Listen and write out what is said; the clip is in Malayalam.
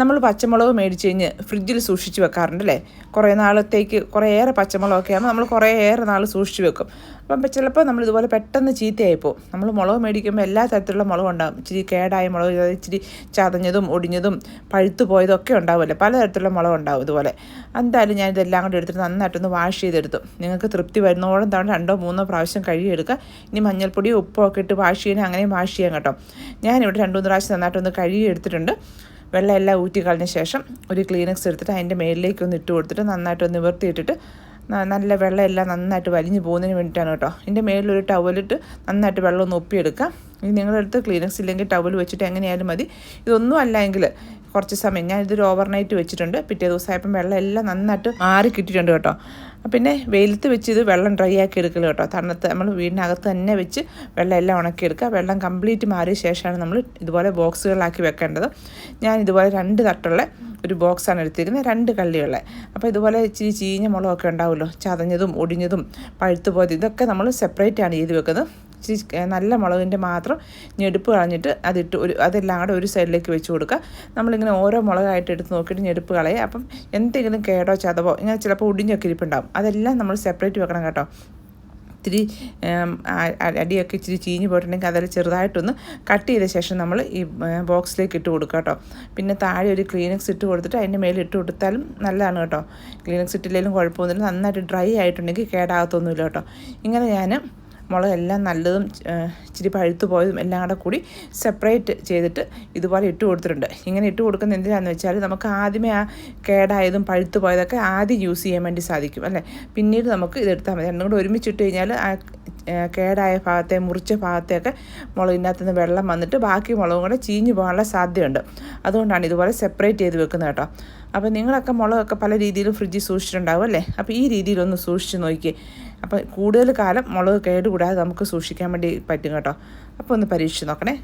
നമ്മൾ പച്ചമുളക് മേടിച്ച് കഴിഞ്ഞ് ഫ്രിഡ്ജിൽ സൂക്ഷിച്ച് വെക്കാറുണ്ടല്ലേ? കുറേ നാളത്തേക്ക് കുറേയേറെ പച്ചമുളകൊക്കെ ആകുമ്പോൾ നമ്മൾ കുറേയേറെ നാൾ സൂക്ഷിച്ച് വെക്കും. അപ്പം ചിലപ്പോൾ നമ്മൾ ഇതുപോലെ പെട്ടെന്ന് ചീത്തയായി പോകും. നമ്മൾ മുളക് മേടിക്കുമ്പോൾ എല്ലാ തരത്തിലുള്ള മുളകും ഉണ്ടാകും ഇച്ചിരി കേടായ മുളക് ഇച്ചിരി ചതഞ്ഞതും ഒടിഞ്ഞതും പഴുത്തു പോയതും ഒക്കെ ഉണ്ടാവുമല്ലോ പലതരത്തിലുള്ള മുളക് ഉണ്ടാവും ഇതുപോലെ. എന്തായാലും ഞാൻ ഇതെല്ലാം കൂടി എടുത്തിട്ട് നന്നായിട്ടൊന്ന് വാഷ് ചെയ്തെടുത്തു. നിങ്ങൾക്ക് തൃപ്തി വരുന്നോളം തവണ രണ്ടോ മൂന്നോ പ്രാവശ്യം കഴുകിയെടുക്കുക. ഇനി മഞ്ഞൾപ്പൊടിയും ഉപ്പൊക്കെ ഇട്ട് വാഷ് ചെയ്യാൻ അങ്ങനെയും വാഷ് ചെയ്യാം കേട്ടോ. ഞാനിവിടെ രണ്ടു മൂന്ന് പ്രാവശ്യം നന്നായിട്ടൊന്ന് കഴുകി എടുത്തിട്ടുണ്ട് വെള്ളം എല്ലാം ഊറ്റി കളഞ്ഞ ശേഷം ഒരു ക്ലീനക്സ് എടുത്തിട്ട് അതിന്റെ മേളിലേക്ക് ഒന്ന് ഇട്ട് കൊടുത്തിട്ട് നന്നായിട്ട് നിവർത്തിയിട്ടിട്ട് ന- നല്ല വെള്ളമെല്ലാം നന്നായിട്ട് വലിഞ്ഞു പോകുന്നതിന് വേണ്ടിയിട്ടാണ് കേട്ടോ. ഇതിന്റെ മേളിലൊരു ടവലിട്ട് നന്നായിട്ട് വെള്ളം ഒന്ന് ഒപ്പിയെടുക്കാം ഇനി നിങ്ങളുടെ അടുത്ത് ക്ലീനക്സ് ഇല്ലെങ്കിൽ ടവൽ വെച്ചിട്ട് എങ്ങനെയായാലും മതി. ഇതൊന്നും അല്ലെങ്കിൽ കുറച്ച് സമയം ഞാൻ ഇതൊരു ഓവർനൈറ്റ് വെച്ചിട്ടുണ്ട്. പിറ്റേ ദിവസമായപ്പം വെള്ളം എല്ലാം നന്നായിട്ട് മാറി കിട്ടിയിട്ടുണ്ട് കേട്ടോ. പിന്നെ വെയിലത്ത് വെച്ച് ഇത് വെള്ളം ഡ്രൈ ആക്കി എടുക്കൽ കേട്ടോ. തണുത്ത് നമ്മൾ വീടിനകത്ത് തന്നെ വെച്ച് വെള്ളം എല്ലാം ഉണക്കി എടുക്കുക വെള്ളം കംപ്ലീറ്റ് മാറിയ ശേഷമാണ് നമ്മൾ ഇതുപോലെ ബോക്സുകളിലാക്കി വെക്കേണ്ടത്. ഞാൻ ഇതുപോലെ രണ്ട് തട്ടുള്ള ഒരു ബോക്സാണ് എടുത്തിരിക്കുന്നത് രണ്ട് കള്ളിയുള്ള. അപ്പോൾ ഇതുപോലെ ഇച്ചിരി ചീഞ്ഞ മുളകൊക്കെ ഉണ്ടാവുമല്ലോ ചതഞ്ഞതും ഒടിഞ്ഞതും പഴുത്തു പോയത് ഇതൊക്കെ നമ്മൾ സെപ്പറേറ്റ് ആണ് ചെയ്ത് വെക്കുന്നത്. ഇച്ചിരി നല്ല മുളകിന്റെ മാത്രം ഞെടുപ്പ് കളഞ്ഞിട്ട് അതിട്ട് ഒരു അതെല്ലാം കൂടെ ഒരു സൈഡിലേക്ക് വെച്ച് കൊടുക്കുക. നമ്മളിങ്ങനെ ഓരോ മുളകായിട്ട് എടുത്ത് നോക്കിയിട്ട് ഞെടുപ്പ് കളയുക. അപ്പം എന്തെങ്കിലും കേടോ ചതവോ ഇങ്ങനെ ചിലപ്പോൾ ഒടിഞ്ഞൊക്കെ ഇരിപ്പുണ്ടാവും. അതെല്ലാം നമ്മൾ സെപ്പറേറ്റ് വെക്കണം കേട്ടോ. ഇത്തിരി അടിയൊക്കെ ഇച്ചിരി ചീഞ്ഞ് പോയിട്ടുണ്ടെങ്കിൽ അതെല്ലാം ചെറുതായിട്ടൊന്ന് കട്ട് ചെയ്ത ശേഷം നമ്മൾ ഈ ബോക്സിലേക്ക് ഇട്ട് കൊടുക്കുക കേട്ടോ. പിന്നെ താഴെ ഒരു ക്ലീനക്സ് ഇട്ട് കൊടുത്തിട്ട് അതിന്റെ മേലെ ഇട്ട് കൊടുത്താലും നല്ലതാണ് കേട്ടോ. ക്ലീനക്സ് ഇട്ടില്ലെങ്കിലും കുഴപ്പമൊന്നുമില്ല. നന്നായിട്ട് ഡ്രൈ ആയിട്ടുണ്ടെങ്കിൽ കേടാകത്തൊന്നുമില്ല കേട്ടോ. ഇങ്ങനെ ഞാൻ മുളക് എല്ലാം നല്ലതും ഇച്ചിരി പഴുത്തു പോയതും എല്ലാം കൂടെ കൂടി സെപ്പറേറ്റ് ചെയ്തിട്ട് ഇതുപോലെ ഇട്ട് കൊടുത്തിട്ടുണ്ട്. ഇങ്ങനെ ഇട്ട് കൊടുക്കുന്ന എന്തിനാണെന്ന് വെച്ചാൽ നമുക്ക് ആദ്യമേ ആ കേടായതും പഴുത്തു പോയതൊക്കെ ആദ്യം യൂസ് ചെയ്യാൻ വേണ്ടി സാധിക്കും അല്ലേ? പിന്നീട് നമുക്ക് ഇതെടുത്താൽ മതി. രണ്ടും കൂടെ ഒരുമിച്ചിട്ട് കഴിഞ്ഞാൽ ആ കേടായ ഭാഗത്തെ മുറിച്ച ഭാഗത്തെയൊക്കെ മുളകിനകത്ത് നിന്ന് വെള്ളം വന്നിട്ട് ബാക്കി മുളകും കൂടെ ചീഞ്ഞു പോകാനുള്ള സാധ്യതയുണ്ട്. അതുകൊണ്ടാണ് ഇതുപോലെ സെപ്പറേറ്റ് ചെയ്ത് വെക്കുന്നത് കേട്ടോ. അപ്പോൾ നിങ്ങളൊക്കെ മുളകൊക്കെ പല രീതിയിലും ഫ്രിഡ്ജിൽ സൂക്ഷിച്ചിട്ടുണ്ടാവും അല്ലേ? അപ്പോൾ ഈ രീതിയിലൊന്ന് സൂക്ഷിച്ച് നോക്കി അപ്പോൾ കൂടുതൽ കാലം മുളക് കേടുകൂടാതെ നമുക്ക് സൂക്ഷിക്കാൻ വേണ്ടി പറ്റും കേട്ടോ. അപ്പോൾ ഒന്ന് പരീക്ഷിച്ച് നോക്കണേ.